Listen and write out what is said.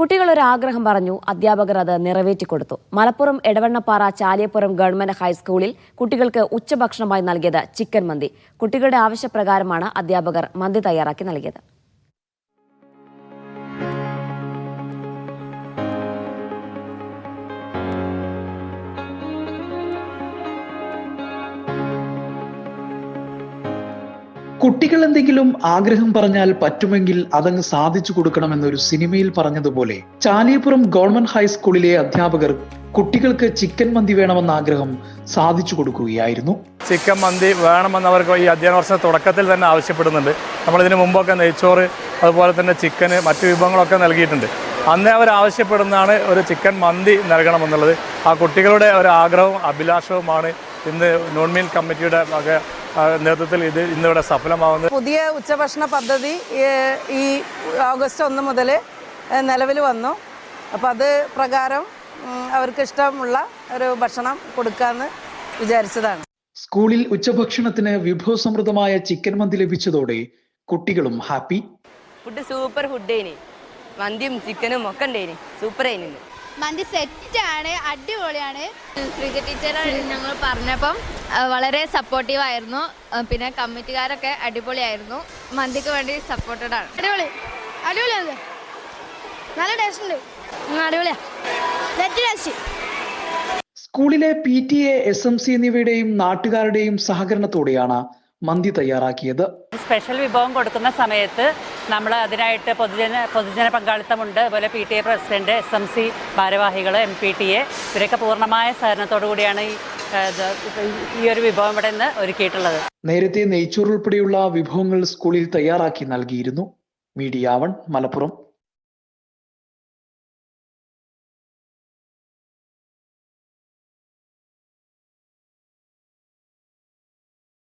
കുട്ടികൾ ഒരു ആഗ്രഹം പറഞ്ഞു അധ്യാപകർ അത് നിറവേറ്റിക്കൊടുത്തു മലപ്പുറം എടവണ്ണപ്പാറ ചാലിയപ്പുറം ഗവൺമെന്റ് ഹൈസ്കൂളിൽ കുട്ടികൾക്ക് ഉച്ചഭക്ഷണമായി നൽകിയത് ചിക്കൻ മന്തി. കുട്ടികളുടെ ആവശ്യപ്രകാരമാണ് അധ്യാപകർ മന്തി തയ്യാറാക്കി നൽകിയത്. കുട്ടികൾ എന്തെങ്കിലും ആഗ്രഹം പറഞ്ഞാൽ പറ്റുമെങ്കിൽ അതങ്ങ് സാധിച്ചു കൊടുക്കണമെന്നൊരു സിനിമയിൽ പറഞ്ഞതുപോലെ ചാലിയപ്പുറം ഗവൺമെന്റ് ഹൈസ്കൂളിലെ അധ്യാപകർ കുട്ടികൾക്ക് ചിക്കൻ മന്തി വേണമെന്ന ആഗ്രഹം സാധിച്ചു കൊടുക്കുകയായിരുന്നു. ചിക്കൻ മന്തി വേണമെന്ന് അവർക്ക് ഈ അധ്യയന വർഷ തുടക്കത്തിൽ തന്നെ ആവശ്യപ്പെടുന്നുണ്ട്. നമ്മൾ നമ്മളിതിന് മുമ്പൊക്കെ നെയ്ച്ചോറ് അതുപോലെ തന്നെ ചിക്കന് മറ്റു വിഭവങ്ങളൊക്കെ നൽകിയിട്ടുണ്ട്. അന്നേ അവർ ആവശ്യപ്പെടുന്നതാണ് ഒരു ചിക്കൻ മന്തി നൽകണമെന്നുള്ളത്. ആ കുട്ടികളുടെ ഒരു ആഗ്രഹവും അഭിലാഷവുമാണ് ഇന്ന് നോൺ മീൽ കമ്മിറ്റിയുടെ നേതൃത്വത്തിൽ ഇത് ഇന്നിവിടെ സഫലമാവുന്നത്. പുതിയ ഉച്ചഭക്ഷണ പദ്ധതി ഈ ഓഗസ്റ്റ് ഒന്ന് മുതൽ നിലവിൽ വന്നു. അപ്പോൾ അത് പ്രകാരം അവർക്ക് ഇഷ്ടമുള്ള ഒരു ഭക്ഷണം കൊടുക്കാമെന്ന് വിചാരിച്ചതാണ്. സ്കൂളിൽ ഉച്ചഭക്ഷണത്തിന് വിഭവസമൃദ്ധമായ ചിക്കൻ മന്തി ലഭിച്ചതോടെ കുട്ടികളും ഹാപ്പി. ഫുഡ് സൂപ്പർ ഫുഡ് മന്തിയും ചിക്കനും ഒക്കെ സൂപ്പർ ആയിന് മന്തി സെറ്റാണ് അടിപൊളിയാണ്. ക്രിക്കറ്റ് ടീച്ചറാണ് ഞങ്ങൾ പറഞ്ഞപ്പം വളരെ സപ്പോർട്ടീവ് ആയിരുന്നു. പിന്നെ കമ്മിറ്റിക്കാരൊക്കെ അടിപൊളിയായിരുന്നു. മന്തിക്ക് വേണ്ടി സപ്പോർട്ടഡ് ആണ്. അടിപൊളി. അടിപൊളിയാണ് നല്ല ടേസ്റ്റ് ഉണ്ട്. അടിപൊളിയാ. സെറ്റ് ടേസ്റ്റ് സ്കൂളിലെ P T A S M C എന്നിവയുടെയും നാട്ടുകാരുടെയും സഹകരണത്തോടെയാണ് മന്തി തയ്യാറാക്കിയത്. സ്പെഷ്യൽ വിഭവം കൊടുക്കുന്ന സമയത്ത് നമ്മൾ അതിനായിട്ട് പൊതുജന പൊതുജന പങ്കാളിത്തമുണ്ട്. അതുപോലെ P T A president S M C ഭാരവാഹികൾ എം പി ടി എ ഇവരൊക്കെ പൂർണമായ സഹകരണത്തോടു കൂടിയാണ് ഈ ഈ ഒരു വിഭവം ഇവിടെ നിന്ന് ഒരുക്കിയിട്ടുള്ളത്. നേരത്തെ നെയ്ച്ചോർ ഉൾപ്പെടെയുള്ള വിഭവങ്ങൾ സ്കൂളിൽ തയ്യാറാക്കി നൽകിയിരുന്നു. Media one Malappuram.